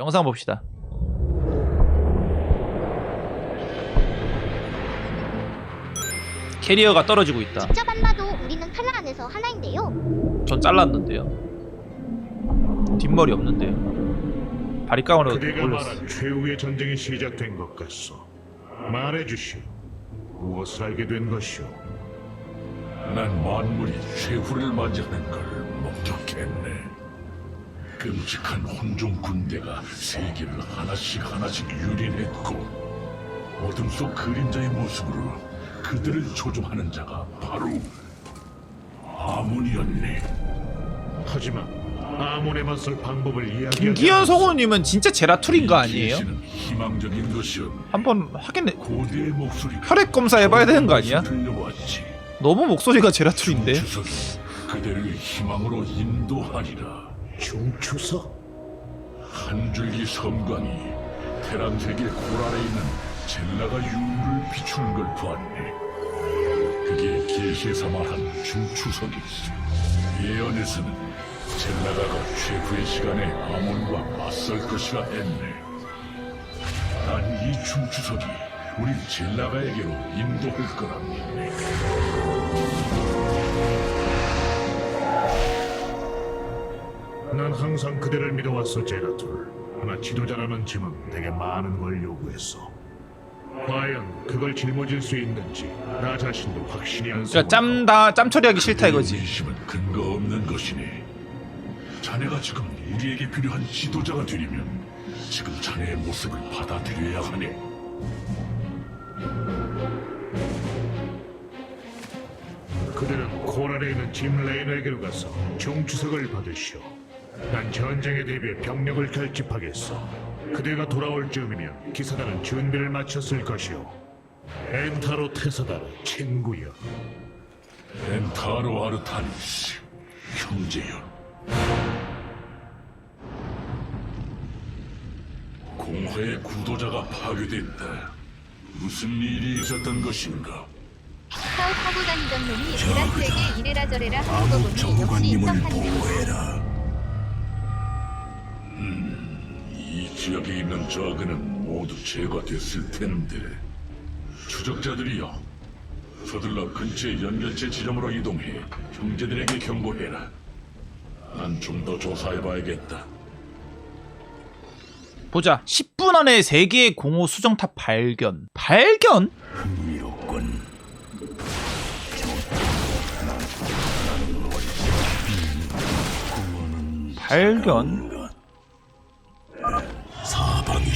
영상 봅시다. 캐리어가 떨어지고 있다. 직접 안 봐도 우리는 칼라 안에서 하나인데요. 전 잘랐는데요. 뒷머리 없는데요. 바리깡으로 그대가 올렸어. 말한 최후의 전쟁이 시작된 것 같소. 말해주시오. 무엇을 알게 된 것이오? 난 만물이 최후를 맞이하는 걸. 끔찍한 혼종 군대가 세계를 하나씩 하나씩 유린했고 어둠 속 그림자의 모습으로 그들을 조종하는 자가 바로 아문이었네. 하지만 아몬에 맞설 방법을 이야기하지 김기현. 성우님은 진짜 제라툴인 거 아니에요? 희망적인. 한번 확인해. 고대의 목소리가 혈액 검사 해봐야 되는 거 아니야? 너무 목소리가 제라툴인데. 그대를 희망으로 인도하리라. 중추서? 한 줄기 섬광이 테란 세계 고랄에 있는 젤라가 유물을 비추는 걸 보았네. 그게 계시에서 말한 중추석이지. 예언에서는 젤라가가 최후의 시간에 아몬과 맞설 것이라 했네. 난 이 중추석이 우리 젤라가에게로 인도할 거라 믿네. 난 항상 그대를 믿어왔어, 제라툴. 그러나 지도자라는 짐은 되게 많은 걸 요구했어. 과연 그걸 짊어질 수 있는지 나 자신도 확신이 안 그러니까 서고 짬다 짬 처리하기 싫다 이거지. 의심은 근거 없는 것이네. 자네가 지금 우리에게 필요한 지도자가 되려면 지금 자네의 모습을 받아들여야 하네. 그들은 코랄에 있는 짐 레이너에게로 가서 중추석을 받으시오. 난 전쟁에 대비해 병력을 결집하겠어. 그대가 돌아올 즈음이면 기사단은 준비를 마쳤을 것이오. 엔타로 테사다르 친구여. 엔타로 아르타니스 형제여. 공화의 구도자가 파괴됐다. 무슨 일이 있었던 것인가? 스카웃 하고 다니던 놈이 제라트에게 이래라 저래라 하는 거 보니 역시 인정하는 이 지역에 있는 저그는 모두 제거됐을 텐데 추적자들이여 서둘러 근처의 연결체 지점으로 이동해 형제들에게 경고해라 난 좀 더 조사해봐야겠다 보자. 10분 안에 3개의 공호 수정탑 발견. 발견? 흥미롭군 발견?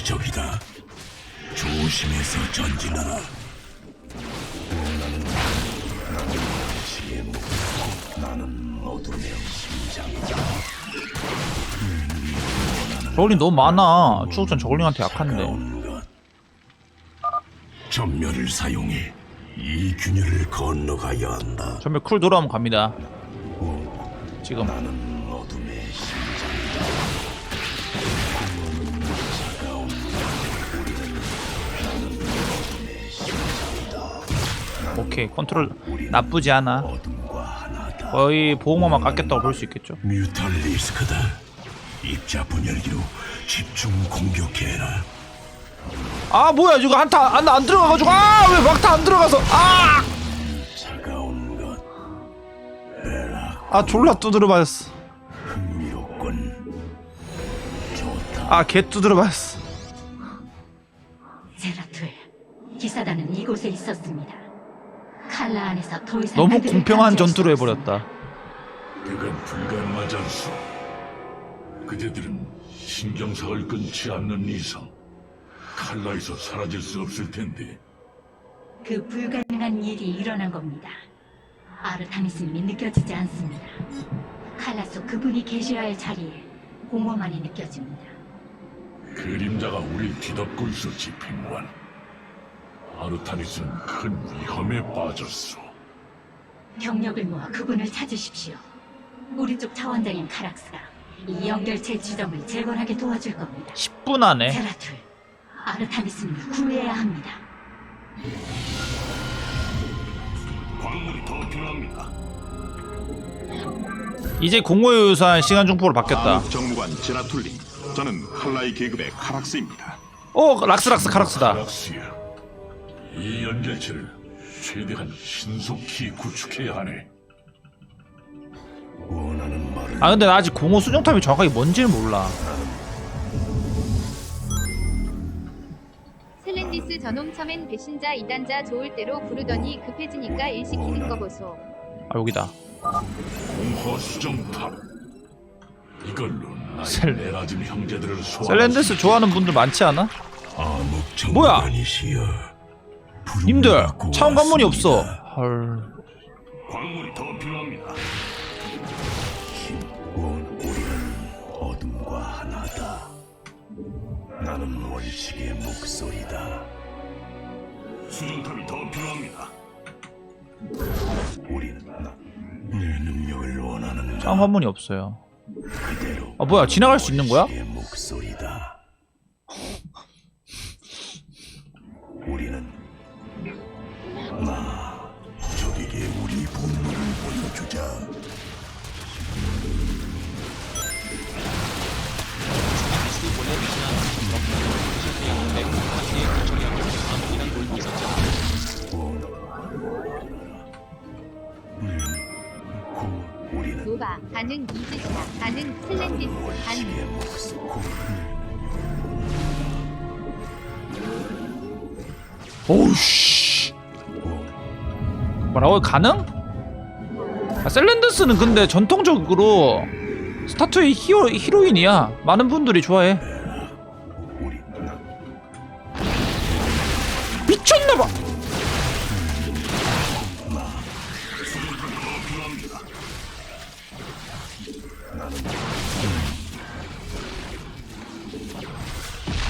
적이다 조심해서 전진하라 나는 어둠의 심장이다 저글링 너무 많아. 추적전 저글링한테 약한데. 전멸을 사용해 이 균열을 건너가야 한다. 전멸 쿨 돌아오면 갑니다. 지금 나는 오케이 컨트롤 나쁘지 않아. 거의 보호막만 깎였다고 볼 수 있겠죠. 뮤탈 리스크다. 입자 분열기로 집중 공격해라. 아 뭐야 이거 한타 안, 안 들어가가지고 아왜 막타 안 들어가서 아아 차가운 것 아, 졸라 두드려 맞았어. 흥미롭군. 좋다. 아개 두드려 맞았어. 제라툴, 기사단은 이곳에 있었습니다. 칼라 안에서 더 이상 너무 그들을 공평한 감지할 수 전투로 없습니다. 해버렸다. 그건 불가능하지 않소. 그대들은 신경삭을 끊지 않는 이상 칼라에서 사라질 수 없을 텐데 그 불가능한 일이 일어난 겁니다. 아르타미스님이 느껴지지 않습니다. 칼라 속 그분이 계셔야 할 자리에 공허만이 느껴집니다. 그림자가 우릴 뒤덮고 있어 집행관. 아르타니스는 큰 위험에 빠졌소. 병력을 모아 그분을 찾으십시오. 우리 쪽 차원장인 카락스가 이 연결체 지점을 재건하게 도와줄 겁니다. 10분 안에 제라툴, 아르타미스님을 구해야 합니다. 광물이 더 필요합니다. 이제 공호에 유사한 시간 중폭으로 바뀌었다. 정무관 제라툴리 저는 칼라이 계급의 카락스입니다. 어 락스 락스 카락스다 가락스야. 이 연결체를 최대한 신속히 구축해야 하네. 원하는 말을 아 근데 나 아직 공허 수정탑이 정확하게 뭔지를 몰라 셀렌디스 저놈 처맨 배신자 이단자 좋을 대로 부르더니 급해지니까 일 시키는 거 보소. 아 여기다 공허 수정탑. 이걸로 나의 셀- 메라즘 형제들을 소환. 셀렌데스 좋아하는 분들 많지 않아? 암흑 뭐야? 정관이시여 님들 차원 관문이 없어. 헐. 광물이 더 필요합니다. 원 우리는 어둠과 하나다. 나는 원식의 목소리다. 수정탑이 더 필요합니다. 우리는 나, 내 능력을 원하는 차원 관문이 없어요. 그대로 아 뭐야 지나갈 수 있는 거야? 원식의 목소리다 라고 가능? 아, 셀렌데스는 근데 전통적으로 스타투의 히로, 히로인이야. 많은 분들이 좋아해. 미쳤나봐!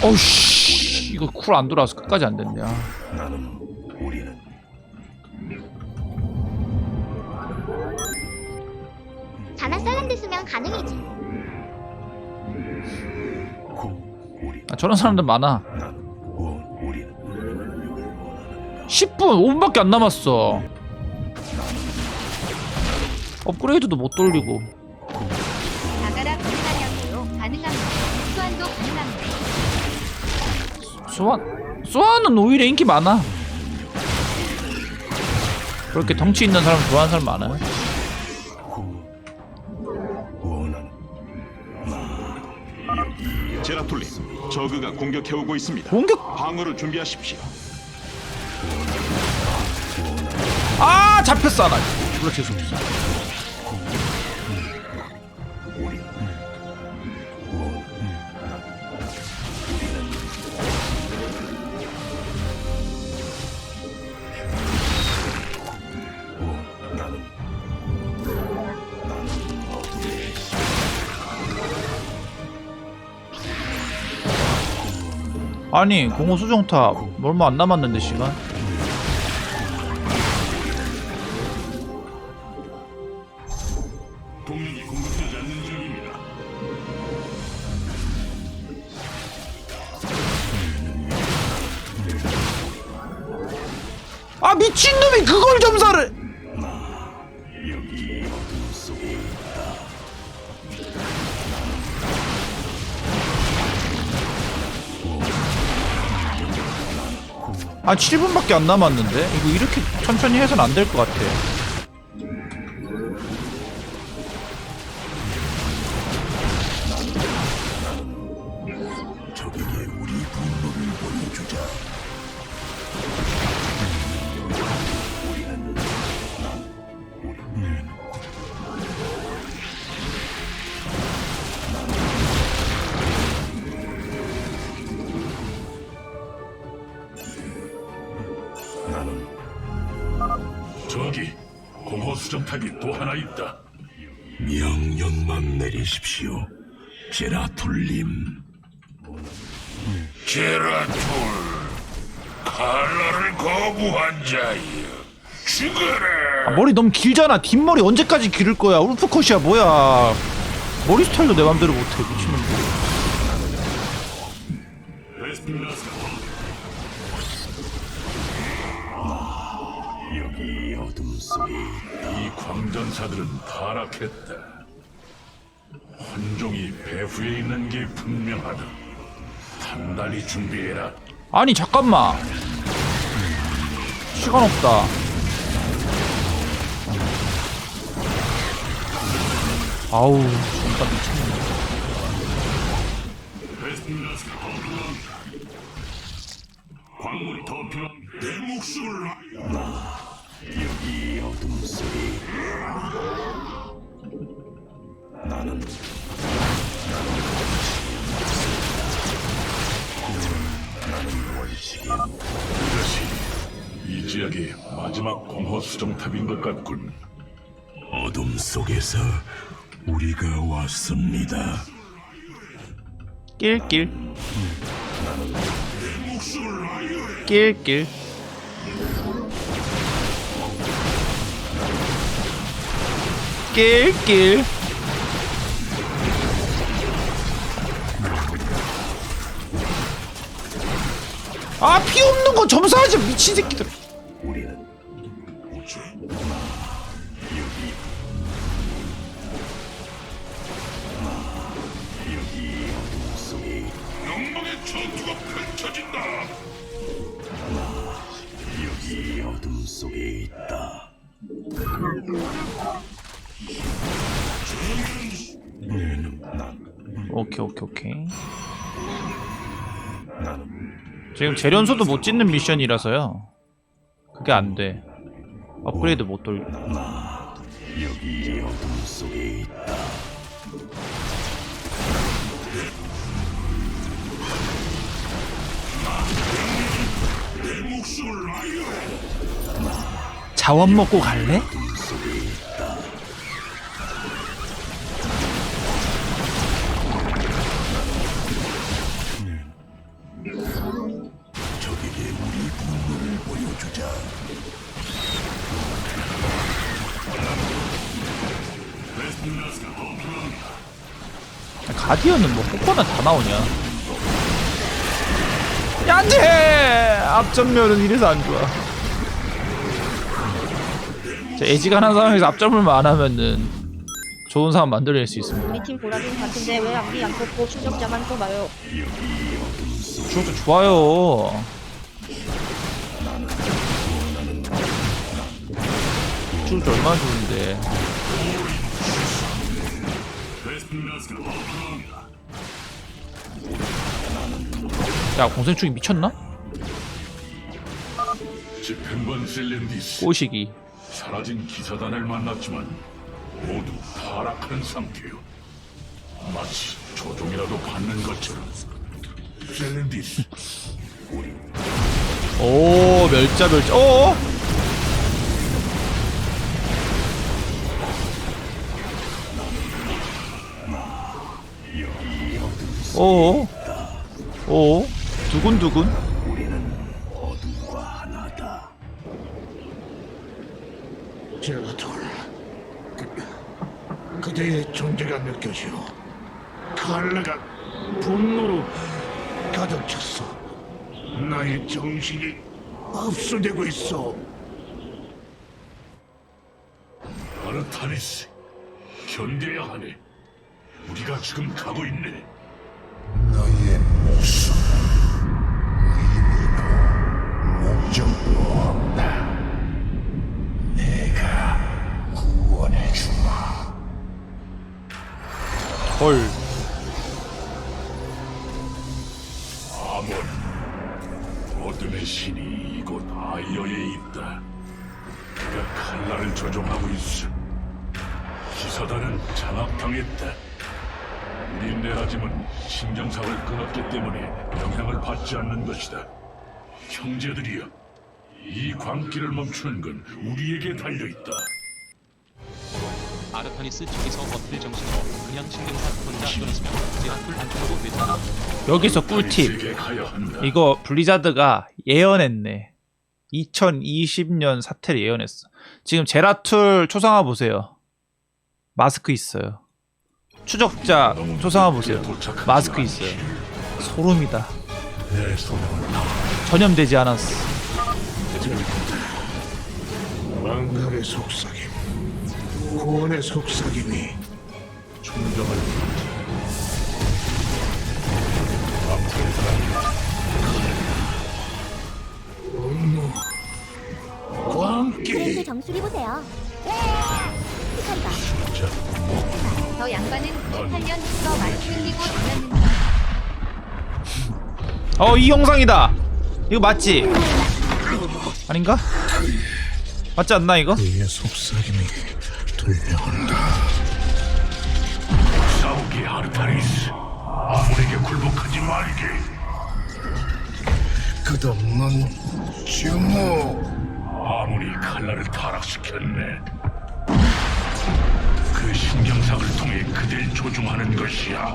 어우씨. 이거 쿨 안 돌아와서 끝까지 안 됐네 우리 아, 저런 사람들 많아. 나는 원 우리는 능력을 원하는 10분 5분밖에 안 남았어. 업그레이드도 못 돌리고. 가능합니다. 가능합니다. 수완 수완은 오히려 인기 많아. 그렇게 덩치 있는 사람 좋아하는 사람 많아 저그가 공격해오고 있습니다. 공격 방어를 준비하십시오. 아 잡혔어 나 졸라 재수없어 아니 공호 수정탑 얼마 안 남았는데 시간. 아 미친놈이 그걸 점사를 아 7분밖에 안 남았는데? 이거 이렇게 천천히 해서는 안될 것 같아 하나 있다. 명령만 내리십시오. 제라툴림 제라톨 칼라를 거부한 자여. 죽어라. 아, 머리 너무 길잖아. 뒷머리 언제까지 기를 거야? 울프컷이야 뭐야. 머리 스타일도 내 맘대로 못해 미친놈들. 여 기 어둠 속에 이 광전사들은 타락했다. 혼종이 배후에 있는 게 분명하다. 단단히 준비해라. 아니 잠깐만 시간 없다 아우 진짜 미쳤네 광물이 더 필요한 내 목숨을 이 어둠 속에 나는 나는 원칙이 이것이 이 지역의 마지막 공허 수정탑인 것 같군. 어둠 속에서 우리가 왔습니다. 낄낄 낄낄 낄낄. 아 피 없는 거 점사하지 미친 새끼들 오케이 오케이 오케이 지금 재련소도 못 짓는 미션이라서요 그게 안돼 업그레이드 못 돌. 여기 어둠 속에 있다. 자원 먹고 갈래? 가디언은 뭐 뽑거나 다 나오냐? 야, 안 돼! 앞전면은 이래서 안 좋아. 자, 애지간한 상황에서 앞전면만 안 하면은 좋은 상황 만들어낼 수 있습니다. 우리 팀 보라딘 같은데 왜 앞이 안 뽑고 추적자만 뽑아요? 그것도 좋아요. 줄 얼마나 좋은데. 야, 공생충이 미쳤나? 집행관 셀렌디스 꼬시기. 사라진 기사단을 만났지만 모두 타락한 상태요. 마치 조종이라도 받는 것처럼. 셀렌디스 오, 멸자, 멸자. 어? 오, 오, 두근두근. 우리는 어둠과 하나다. 제라톨 그, 그대의 존재가 느껴져 칼라가 분노로 가득 찼어 나의 정신이 흡수되고 있어 아르타니스 견뎌야 하네. 우리가 지금 가고 있네. 헐. 아몬 어둠의 신이 이곳 아이어에 있다. 그가 칼날을 조종하고 있어. 기사단은 장악당했다. 우리 내라짐은 신경상을 끊었기 때문에 영향을 받지 않는 것이다. 형제들이여, 이 광기를 멈추는 건 우리에게 달려있다. 아르타니스 저기서 어플 정신으로 그냥 신경사 혼자 끊었으면 제라툴 안쪽으로 냈잖아 여기서 꿀팁. 이거 블리자드가 예언했네. 2020년 사태를 예언했어. 지금 제라툴 초상화 보세요. 마스크 있어요. 추적자 초상화 보세요. 마스크 있어요. 소름이다. 전염되지 않았어. 망각의 속삭임 구원의 속삭임이 충정을 그레이트 정수리 보세요. 히카리가 저 양반은 98년 더 많이 생기고 다녔는데. 어 이 영상이다. 이거 맞지? 아닌가? 맞지 않나 이거? 그의 속삭임이 들려온다. 싸우게 아르타리스. 아무에게 굴복하지 말게. 끝없는 증오. 아무리 칼날을 타락시켰네. 그 신경삭을 통해 그댈 조종하는 것이야.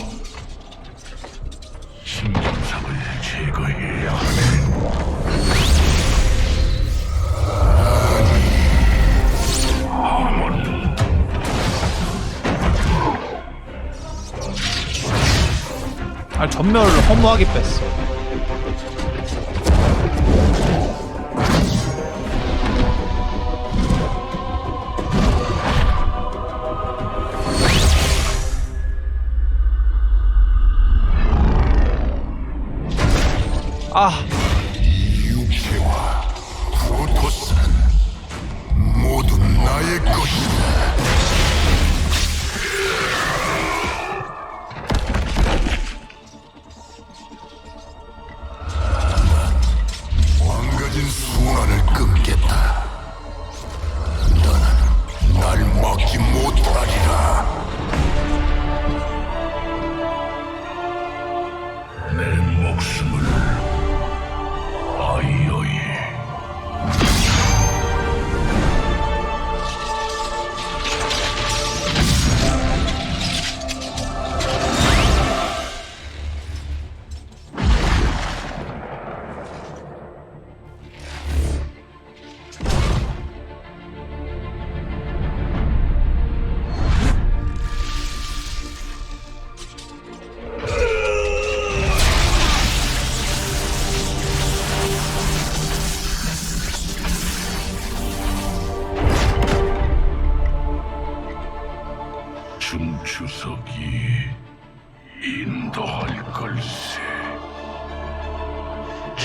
신경삭을 제거해야 하네. 전멸을 허무하게 뺐어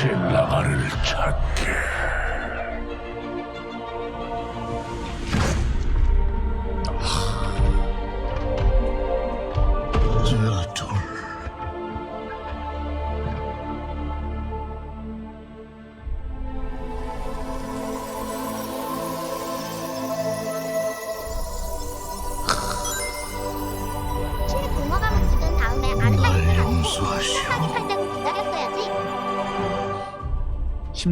젤라가를 찾게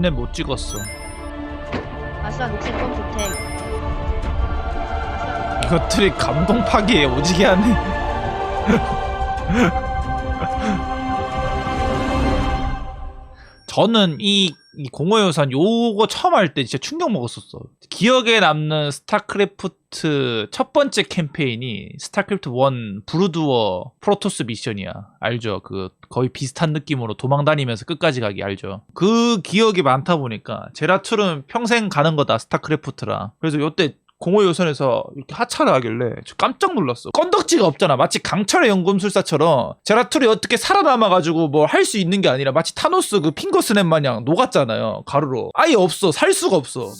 10렙 못 찍었어 아싸 녹색검 좋템. 아싸 이것들이 감동 파기에 오지게 하네 저는 이, 이 공허요산 요거 처음 할 때 진짜 충격 먹었었어. 기억에 남는 스타크래프트 첫 번째 캠페인이 스타크래프트 1 브루드워 프로토스 미션이야. 알죠? 그 거의 비슷한 느낌으로 도망 다니면서 끝까지 가기 알죠? 그 기억이 많다 보니까 제라툴은 평생 가는 거다 스타크래프트라. 그래서 요때 공허 요선에서 이렇게 하차를 하길래 저 깜짝 놀랐어. 건덕지가 없잖아. 마치 강철의 연금술사처럼 제라툴이 어떻게 살아남아가지고 뭐할수 있는 게 아니라 마치 타노스 그 핑거 스냅 마냥 녹았잖아요. 가루로. 아예 없어. 살 수가 없어.